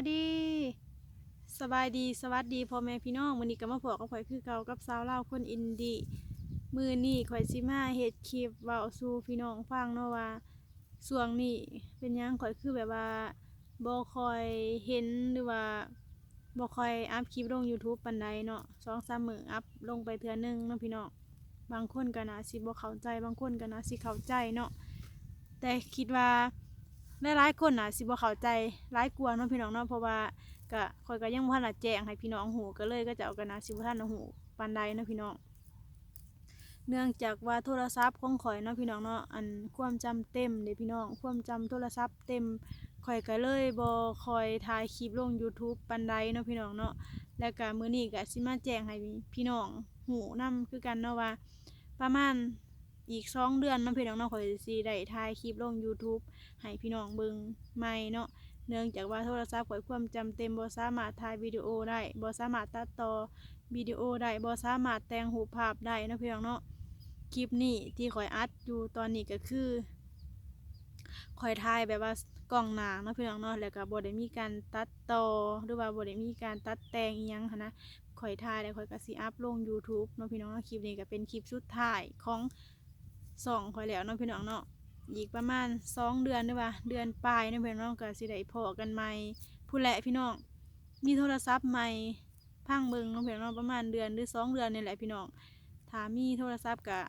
ายดีสบายดีสวัสดีพ่อแม่พี่น้องมื้อนี้ก็มาพบกับข่อยคือเก่ากับสาวเล่าคนอินดี้มื้อนี้ข่อยสิมาเฮ็ดคลิปเว้าสู่พี่น้องฟังเนาะว่าช่วงนี้เป็นยังข่อยคือแบบว่าบ่ค่อยเห็นหรือว่าบ่ค่อยอัพคลิปลง YouTube ปานใดเนาะ2-3มื้ออัพลงไปเทื่อนึงเนาะพี่น้องบางคนก็น่าสิบ่เข้าใจบางคนก็น่าสิเข้าใจเนาะแต่คิดว่า หลายๆคนน่ะสิบ่เข้าใจหลายกว่าเนาะพี่น้องเนาะเพราะว่าก็ข่อยก็ยังบ่ทันได้แจ้งให้พี่น้องฮู้ก็เลยก็จะเอากันนะสิบ่ทันได้หูปานใดเนาะพี่น้อง เนื่องจากว่าโทรศัพท์ของข่อยเนาะพี่น้องเนาะอันความจำเต็มเด้พี่น้อง ความจำโทรศัพท์เต็มข่อยก็เลยบ่ค่อยถ่ายคลิปลง YouTube ปานใดเนาะพี่น้องเนาะแล้วก็มื้อนี้ก็สิมาแจ้งให้พี่น้องฮู้นํคือกันเนาะว่า ประมาณ อีกสองเดือนเนาะพี่น้องนาะข่อยสิได้ถ่ายคลิปลง YouTube ให้พี่น้องเบิ่งใหม่เนาะเนื่องจากว่าโทรศัพท์ข่อยความจำเต็มบ่สามารถถ่ายวิดีโอได้บ่สามารถตัดต่อวิดีโอได้บ่สามารถแต่งรูปภาพได้เนาะพี่น้องเนาะคลิปนี้ที่ข่อยอัดอยู่ตอนนี้ก็คือข่อยถ่ายแบบว่ากล้องหน้าเนาะพี่น้องเนาะแล้วก็บ่ได้มีการตัดต่อหรือว่าบ่ได้มีการตัดแต่งอิหยังหั้นนะข่อยถ่ายแล้วข่อยก็สิอัพลง YouTube เนาะพี่น้องเนาะคลิปนี้ก็เป็นคลิปสุดท้ายของ ช่องข่อยแล้วเนาะพี่น้องเนาะอีกประมาณสองเดือนหรือว่าเดือนปลายเนาะพี่น้องก็สิได้พอกันใหม่ผู้แหละพี่น้องมีโทรศัพท์ใหม่พังเบิงเนาะพี่น้องประมาณเดือนหรือสองเดือนนี่แหละพี่น้องถ้ามีโทรศัพท์ก็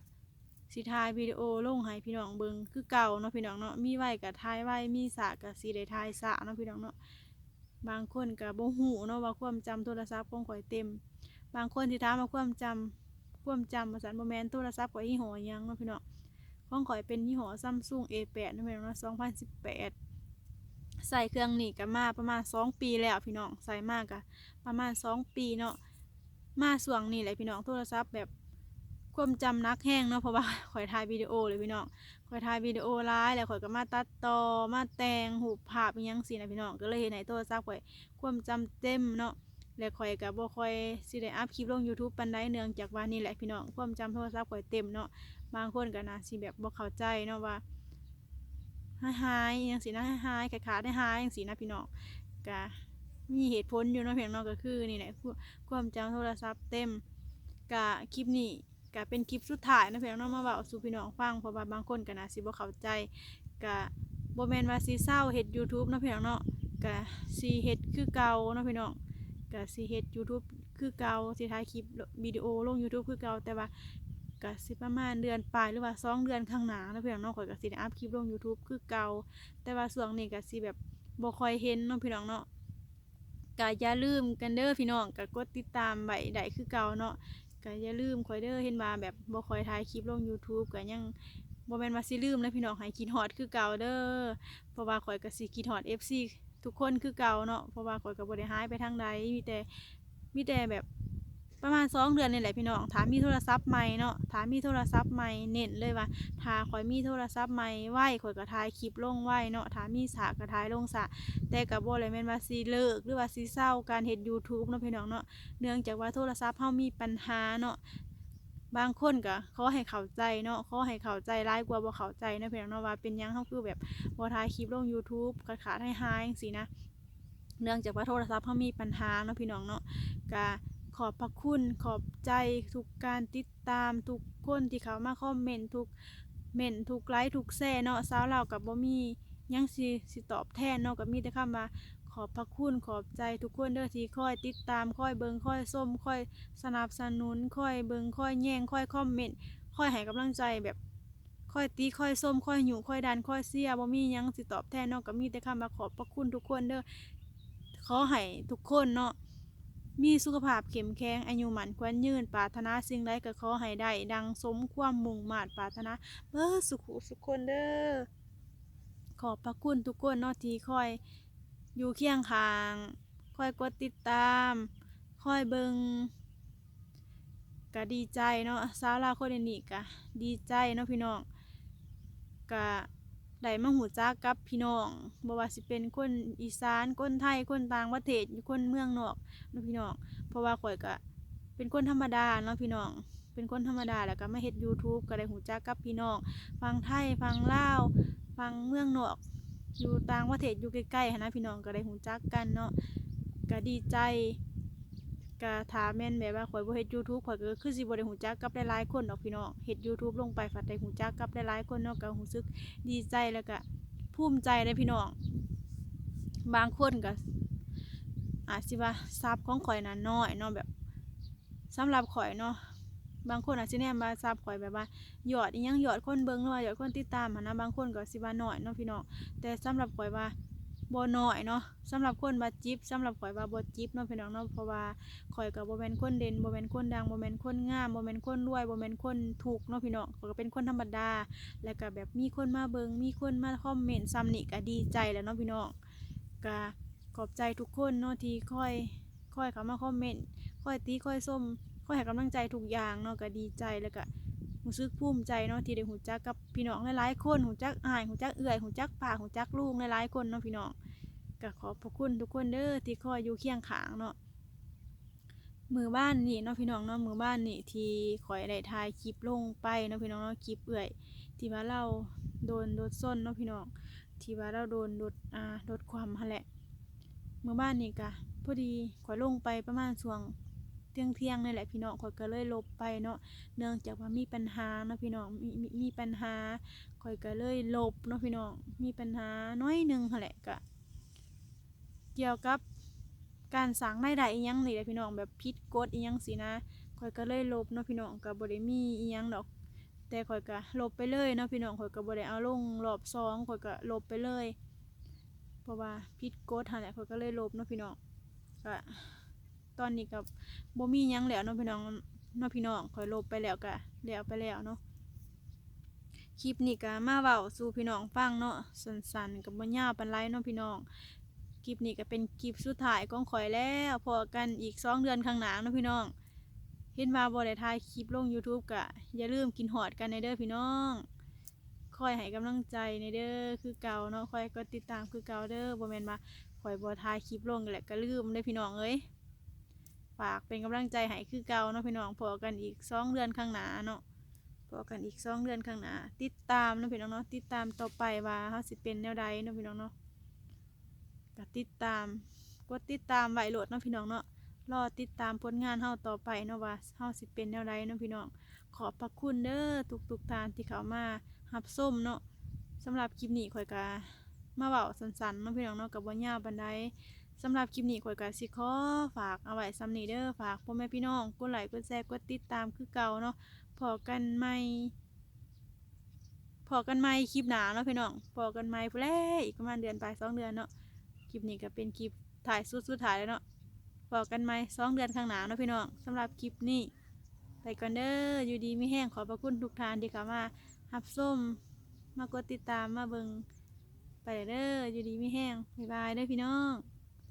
สิถ่ายวิดีโอลงให้พี่น้องเบิงคือเก่าเนาะพี่น้องเนาะมีไว้ก็ถ่ายไว้มีสะก็สิได้ถ่ายสะเนาะพี่น้องเนาะบางคนก็บ่ฮู้เนาะว่าความจำโทรศัพท์ของข่อยเต็ม บางคนที่ถามว่าความจำความจำว่าซั่นบ่แมนโทรศัพท์ข่อยยี่ห้อยังเนาะพี่น้อง ของข่อยเป็นยี่ห้อ Samsung A8 นั่นเองเนาะ2018 ใส่เครื่องนี้ก็มาประมาณ 2 ปีแล้วพี่น้อง ใส่มากก็ประมาณ 2 ปีเนาะ มาส่วงนี้แหละพี่น้อง โทรศัพท์แบบความจำนักแห้งเนาะ เพราะว่าข่อยถ่ายวิดีโอเลยพี่น้อง ข่อยถ่ายวิดีโอหลายแล้วข่อยก็มาตัดต่อ มาแต่งรูภาพอิหยังสินะพี่น้อง ก็เลยเห็นในโทรศัพท์ข่อยความจำเต็มเนาะ แล้วข่อยก็บ่ค่อยสิได้อัพคลิปลง YouTube ปานใดเนื่องจากว่านี่แหละพี่น้องความจำโทรศัพท์ข่อยเต็มเนาะบางคนก็น่าสิแบบบ่เข้าใจเนาะว่าหายหายๆจังซี่นะหายหายขาดขาดหายๆจังซี่นะพี่น้องก็มีเหตุผลอยู่เนาะเพียงเนาะก็คือนี่แหละความจำโทรศัพท์เต็มก็คลิปนี้ก็เป็นคลิปสุดท้ายนะเพียงเนาะมาเว้าสู่พี่น้องฟังเพราะว่าบางคนก็น่าสิบ่เข้าใจก็บ่แม่นว่าสิเศร้าเฮ็ด YouTube เนาะเพียงเนาะก็สิเฮ็ดคือเก่าเนาะพี่น้อง ก็สิเฮ็ด YouTube คือเก่าสิถ่ายคลิปวิดีโอลง YouTube คือเก่าแต่ว่าก็สิประมาณเดือนปลายหรือว่าสองเดือนข้างหน้าเนาะพี่น้องเนาะข่อยก็สิได้อัพคลิปลง YouTube คือเก่าแต่ว่าช่วงนี้ก็สิแบบบ่ค่อยเห็นเนาะพี่น้องเนาะก็อย่าลืมกันเด้อพี่น้องก็กดติดตามไว้ได้คือเก่าเนาะก็อย่าลืมข่อยเด้อเห็นว่าแบบบ่ค่อยถ่ายคลิปลง YouTube ก็ยังบ่แม่นว่าสิลืมนะพี่น้องให้คิดฮอดคือเก่าเด้อเพราะว่าข่อยก็สิคิดฮอด FC ทุกคนคือเก่าเนาะเพราะว่าข่อยก็บ่ได้หายไปทางใดมีแต่มีแต่แบบประมาณสองเดือนนี่แหละพี่น้องถามมีโทรศัพท์ใหม่เนาะถามมีโทรศัพท์ใหม่เน้นเลยว่าถ้าข่อยมีโทรศัพท์ใหม่ไหวข่อยก็ถ่ายคลิปลงไหวเนาะถามมีสะก็ถ่ายลงสะแต่ก็บ่เลยแม่นว่าสิเลิกหรือว่าสิเศร้าการเฮ็ด YouTube เนาะพี่น้องเนาะเนื่องจากว่าโทรศัพท์เฮามีปัญหาเนาะ บางคนก็ขอให้เข้าใจเนาะขอให้เข้าใจหลายกว่าบ่เข้าใจนาะพี่น้องเนาะว่าเป็นยังเฮาคือแบบบ่ถ่ายคลิปลง YouTube ขาดขาดหายๆจังซี่นะเนื่องจากว่าโทรศัพท์เขามีปัญหาเนาะพี่น้องเนาะก็ขอบพระคุณขอบใจทุกการติดตามทุกคนที่เขามาคอมเมนต์ทุกเมนต์ทุกไลค์ทุกแซ่เนาะสาวเรากับบ่มียังสิสิตอบแทนเนาะก็มีแต่คำว่า ขอบพระคุณขอบใจทุกคนเด้อที่คอยติดตามคอยเบิงคอยส้มคอยสนับสนุนคอยเบิงคอยแย่งคอยคอมเมนต์คอยให้กำลังใจแบบคอยตีคอยส้มคอยหยู่คอยดันคอยเสียบ่มียังสิตอบแทนเนาะก็มีแต่คำว่าขอบพระคุณทุกคนเด้อขอให้ทุกคนเนาะมีสุขภาพเข้มแข็งอายุหมันควรยืนปรารถนาสิ่งใดก็ขอให้ได้ดังสมความมุ่งมา่ปรารถนาเบ้อสุขุสุขคนเด้อขอบพระคุณทุกคนเนาะที่คอย อยู่เคียงข้างคอยกดติดตามคอยเบิงก็ดีใจเนาะสาวลาวคนนี้ก็ดีใจเนาะพี่น้องก็ได้มาหูจักกับพี่น้องบ่ว่าสิเป็นคนอีสานคนไทยคนต่างประเทศคนเมืองนอกเนาะพี่น้องเพราะว่าข่อยก็เป็นคนธรรมดาเนาะพี่น้อง เป็นคนธรรมดาแล้วก็มาเฮ็ด YouTube ก็ได้หูจักกับพี่น้องฟังไทยฟังลาวฟังเมืองนอก อยู่ต่างประเทศอยู่ใกล้ๆนะพี่น้องก็ได้หูจักกันเนาะก็ดีใจก็ถามแม่นแบบว่าข่อยบ่เฮ็ด YouTube ข่อยก็คือสิบ่ได้หูจักกับหลายๆคนดอกพี่น้องเฮ็ด YouTube ลงไปฝัดได้หูจักกับหลายๆคนเนาะก็รู้สึกดีใจแล้วก็ภูมิใจเลยพี่น้องบางคนก็อาจสิว่าทรัพย์ของข่อยน่ะน้อยเนาะแบบสำหรับข่อยเนาะ บางคนอาจสิแนมว่าทรัพย์ข่อยแบบว่ายอดอีหยังยอดคนเบิ่งหรือว่ายอดคนติดตามหันนะบางคนก็สิว่าน้อยเนาะพี่น้องแต่สำหรับข่อยว่าบ่น้อยเนาะสำหรับคนว่าจิบสำหรับข่อยว่าบ่จิบเนาะพี่น้องเนาะเพราะว่าข่อยก็บ่แม่นคนเด่นบ่แม่นคนดังบ่แม่นคนงามบ่แม่นคนรวยบ่แม่นคนถูกข์เนาะพี่น้องข่อยก็เป็นคนธรรมดา แล้วก็แบบมีคนมาเบิงมีคนมาคอมเมนต์ซ้ำนี่ก็ดีใจแล้วเนาะพี่น้องก็ขอบใจทุกคนเนาะที่คอยคอยเข้ามาคอมเมนต์คอยตีคอยส้ม อยให้กำลังใจทุกอย่างเนาะก็ดีใจแล้วก็รู้สึกภูมิใจเนาะที่ได้หูจักกับพี่น้องหลายๆคนหูจักอ้ายหูจักเอื่อยหูจักป่าหูจักลูกหลายๆคนเนาะพี่น้องก็ขอบพระคุณทุกคนเด้อที่คอยอยู่เคียงข้างเนาะมือบ้านนี่เนาะพี่น้องเนาะมือบ้านนี่ที่คอยได้ถ่ายคลิปลงไปเนาะพี่น้องเนาะคลิปเอื่อย ที่ว่าเราโดนโดดส้นเนาะพี่น้องที่ว่าเราโดนโดดอ่าโดดความหั่นแหละมือบ้านนี่กะพอดีข่อยลงไปประมาณช่วง เที่ยงเที่ยงนี่แหละพี่น้องข่อยก็เลยลบไปเนาะเนื่องจากว่ามีปัญหาเนาะพี่น้องมีมีมีปัญหาข่อยก็เลยลบเนาะพี่น้องมีปัญหาน้อยหนึงหั่นแหละกะเกี่ยวกับการสร้างรายได้อีหยังนี่แหละพี่น้องแบบผิดกฎอีหยังสินะข่อยก็เลยลบเนาะพี่น้องก็บ่ได้มีอีหยังดอก แต่ข่อยก็ลบไปเลยเนาะพี่น้องข่อยก็บ่ได้เอาลงรอบสองข่อยก็ลบไปเลย เพราะว่าผิดกฎหั่นแหละข่อยก็เลยลบเนาะพี่น้องก็ ตอนนี้ก็บ่มียังแล้วเนาะพี่น้องเนาะพี่น้องข่อยลบไปแล้วก็แล้วไปแล้วเนาะคลิปนี้ก็มาเว้าสู่พี่น้องฟังเนาะสั้นๆก็บ่ยาวปานไรเนาะพี่น้องคลิปนี้ก็เป็นคลิปสุดท้ายของข่อยแล้วพอกันอีกสองเดือนข้างหน้าเนาะพี่น้อง เห็นว่าบ่ได้ถ่ายคลิปลง YouTube ก็อย่าลืมกินฮอดกันในเด้อพี่น้องคอยให้กำลังใจในเด้อคือเก่าเนาะคอยกดติดตามคือเก่าเด้อบ่แม่นว่าคอยบ่ถ่ายคลิปลงกันแหละก็ลืมเด้อพี่น้องเอ้ย ฝากเป็นกำลังใจให้คือเก่าเนาะพี่น้องพอกันอีกสองเดือนข้างหน้าเนาะพอกันอีกสองเดือนข้างหน้าติดตามเนาะพี่น้องเนาะติดตามต่อไปว่าเฮาสิเป็นแนวใดเนาะพี่น้องเนาะก็ติดตามกดติดตามไว้โหลดเนาะพี่น้องเนาะรอติดตามผลงานเฮาต่อไปเนาะว่าเฮาสิเป็นแนวใดเนาะพี่น้องขอบพระคุณเด้อทุกๆทานที่เข้ามารับส้มเนาะสำหรับคลิปนี้ข่อยก็มาเว้าสั้นๆเนาะพี่น้องเนาะกับบ่ยาวปานใด สำหรับคลิปนี้ข่อยก็สิขอฝากเอาไว้ซ้ำนี้เด้อฝากพ่อแม่พี่น้องกดไลค์กดแชร์กดติดตามคือเก่าเนาะพอกันใหม่พอกันใหม่คลิปหนาเนาะพี่น้องพอกันใหม่พุ่นแหละอีกประมาณเดือนปลายสองเดือนเนาะคลิปนี้ก็เป็นคลิปถ่ายสุดสุดท้ายแล้วเนาะบอกันไหมสองเดือนข้างหน้าเนาะพี่น้องสำหรับคลิปนี้ไปก่อนเด้ออยู่ดีไม่แห้งขอบพระคุณทุกทานที่เข้ามาหับส้มมากดติดตามมาเบิงไปเด้ออยู่ดีไม่แห้งบ๊ายบายเด้อพี่น้อง